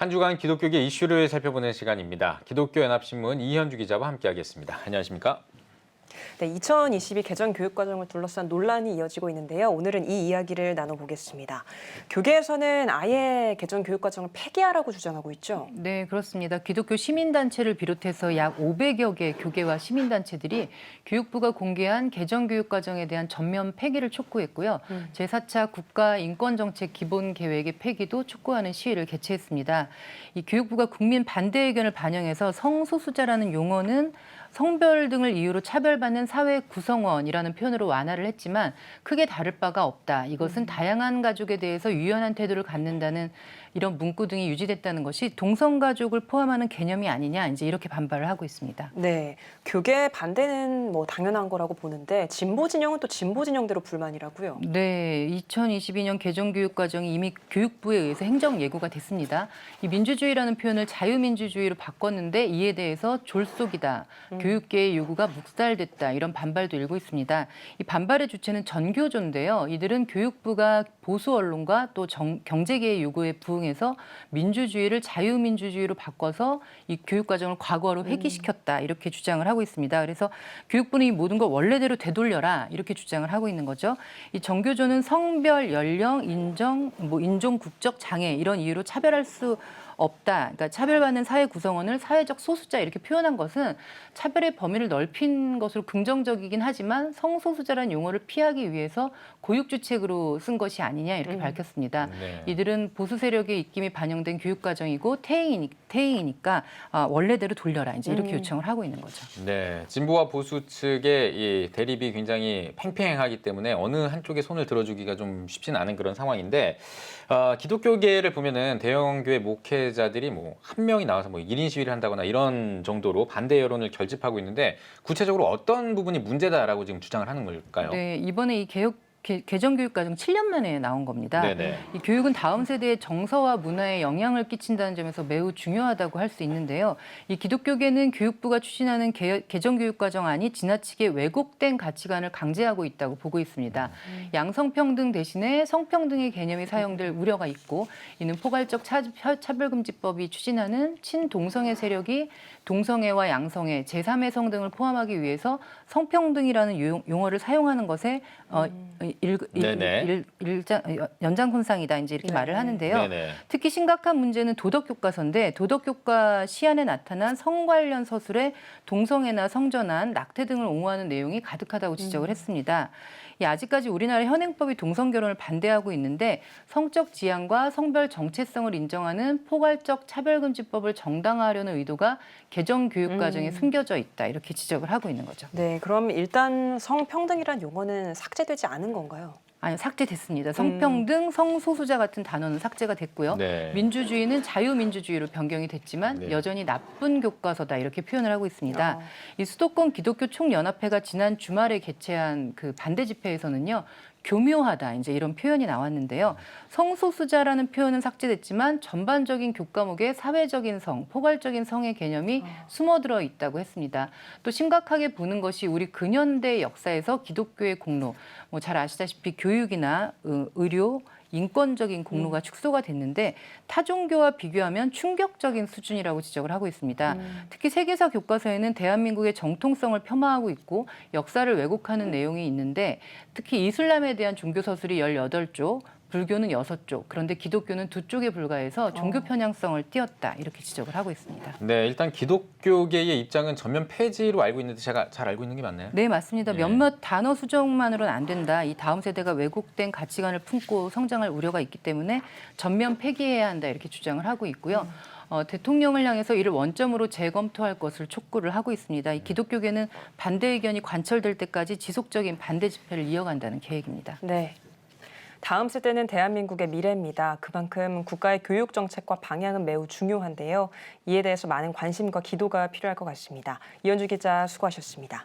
한 주간 기독교계 이슈를 살펴보는 시간입니다. 기독교 연합신문 이현주 기자와 함께하겠습니다. 안녕하십니까? 네, 2022 개정 교육 과정을 둘러싼 논란이 이어지고 있는데요. 오늘은 이 이야기를 나눠보겠습니다. 교계에서는 아예 개정 교육 과정을 폐기하라고 주장하고 있죠. 네, 그렇습니다. 기독교 시민단체를 비롯해서 약 500여 개 교계와 시민단체들이 교육부가 공개한 개정 교육 과정에 대한 전면 폐기를 촉구했고요. 음. 제4차 국가인권정책 기본계획의 폐기도 촉구하는 시위를 개최했습니다. 이 교육부가 국민 반대 의견을 반영해서 성소수자라는 용어는 성별 등을 이유로 차별받는 사회 구성원이라는 표현으로 완화를 했지만 크게 다를 바가 없다. 이것은 다양한 가족에 대해서 유연한 태도를 갖는다는 이런 문구 등이 유지됐다는 것이 동성 가족을 포함하는 개념이 아니냐 이제 이렇게 반발을 하고 있습니다. 네, 교계 반대는 뭐 당연한 거라고 보는데 진보 진영은 또 진보 진영대로 불만이라고요. 네, 2022년 개정 교육 과정이 이미 교육부에 의해서 행정 예고가 됐습니다. 이 민주주의라는 표현을 자유민주주의로 바꿨는데 이에 대해서 졸속이다. 교육계의 요구가 묵살됐다. 이런 반발도 일고 있습니다. 이 반발의 주체는 전교조인데요. 이들은 교육부가 보수 언론과 또 정- 경제계의 요구에 부응 해서 민주주의를 자유민주주의로 바꿔서 이 교육 과정을 과거로 회귀시켰다. 이렇게 주장을 하고 있습니다. 그래서 교육부는 이 모든 걸 원래대로 되돌려라. 이렇게 주장을 하고 있는 거죠. 이 정교조는 성별, 연령, 인정, 뭐 인종, 국적 장애 이런 이유로 차별할 수 없다. 그러니까 차별받는 사회 구성원을 사회적 소수자 이렇게 표현한 것은 차별의 범위를 넓힌 것으로 긍정적이긴 하지만 성소수자라는 용어를 피하기 위해서 고육주책으로 쓴 것이 아니냐 이렇게 밝혔습니다. 네. 이들은 보수 세력 의 입김이 반영된 교육 과정이고 태행이니, 태행이니까 아, 원래대로 돌려라 이제 이렇게 음. 요청을 하고 있는 거죠. 네, 진보와 보수 측의 이 대립이 굉장히 팽팽하기 때문에 어느 한쪽에 손을 들어주기가 좀 쉽지는 않은 그런 상황인데 어, 기독교계를 보면은 대형 교회 목회자들이 뭐 한 명이 나와서 뭐 1인 시위를 한다거나 이런 정도로 반대 여론을 결집하고 있는데 구체적으로 어떤 부분이 문제다라고 지금 주장을 하는 걸까요? 네, 이번에 이 개혁 개, 개정 교육 과정 7년 만에 나온 겁니다. 네네. 이 교육은 다음 세대의 정서와 문화에 영향을 끼친다는 점에서 매우 중요하다고 할 수 있는데요. 이 기독교계는 교육부가 추진하는 개, 개정 교육 과정안이 지나치게 왜곡된 가치관을 강제하고 있다고 보고 있습니다. 양성평등 대신에 성평등의 개념이 사용될 우려가 있고 이는 포괄적 차, 차별금지법이 추진하는 친동성애 세력이 동성애와 양성애, 제3의 성 등을 포함하기 위해서 성평등이라는 용- 용어를 사용하는 것에 어, 일, 네네. 일, 일, 장 연장선상이다 이제 이렇게 네. 말을 하는데요. 네네. 특히 심각한 문제는 도덕 교과서인데 도덕 교과 시안에 나타난 성 관련 서술에 동성애나 성전환, 낙태 등을 옹호하는 내용이 가득하다고 지적을 했습니다. 이 아직까지 우리나라 현행법이 동성 결혼을 반대하고 있는데 성적 지향과 성별 정체성을 인정하는 포괄적 차별금지법을 정당화하려는 의도가 개정 교육 과정에 숨겨져 있다 이렇게 지적을 하고 있는 거죠. 네, 그럼 일단 성평등이란 용어는 삭제되지 않은 건가요? 아니 삭제됐습니다. 성평등, 성소수자 같은 단어는 삭제가 됐고요. 네. 민주주의는 자유민주주의로 변경이 됐지만 네. 여전히 나쁜 교과서다 이렇게 표현을 하고 있습니다. 아. 이 수도권 기독교 총연합회가 지난 주말에 개최한 그 반대 집회에서는요. 교묘하다 이제 이런 표현이 나왔는데요. 성소수자라는 표현은 삭제됐지만 전반적인 교과목에 사회적인 성, 포괄적인 성의 개념이 숨어들어 있다고 했습니다. 또 심각하게 보는 것이 우리 근현대 역사에서 기독교의 공로, 뭐 잘 아시다시피 교육이나 어, 의료, 인권적인 공로가 축소가 됐는데 타 종교와 비교하면 충격적인 수준이라고 지적을 하고 있습니다. 특히 세계사 교과서에는 대한민국의 정통성을 폄하하고 있고 역사를 왜곡하는 내용이 있는데 특히 이슬람에 대한 종교 서술이 18쪽, 불교는 6쪽, 그런데 기독교는 두 쪽에 불과해서 종교 편향성을 띄었다 이렇게 지적을 하고 있습니다. 네, 일단 기독교계의 입장은 전면 폐지로 알고 있는데 제가 잘 알고 있는 게 맞나요? 네, 맞습니다. 예. 몇몇 단어 수정만으로는 안 된다. 이 다음 세대가 왜곡된 가치관을 품고 성장할 우려가 있기 때문에 전면 폐기해야 한다 이렇게 주장을 하고 있고요. 어, 대통령을 향해서 이를 원점으로 재검토할 것을 촉구를 하고 있습니다. 이 기독교계는 반대 의견이 관철될 때까지 지속적인 반대 집회를 이어간다는 계획입니다. 네. 다음 세대는 대한민국의 미래입니다. 그만큼 국가의 교육 정책과 방향은 매우 중요한데요. 이에 대해서 많은 관심과 기도가 필요할 것 같습니다. 이현주 기자 수고하셨습니다.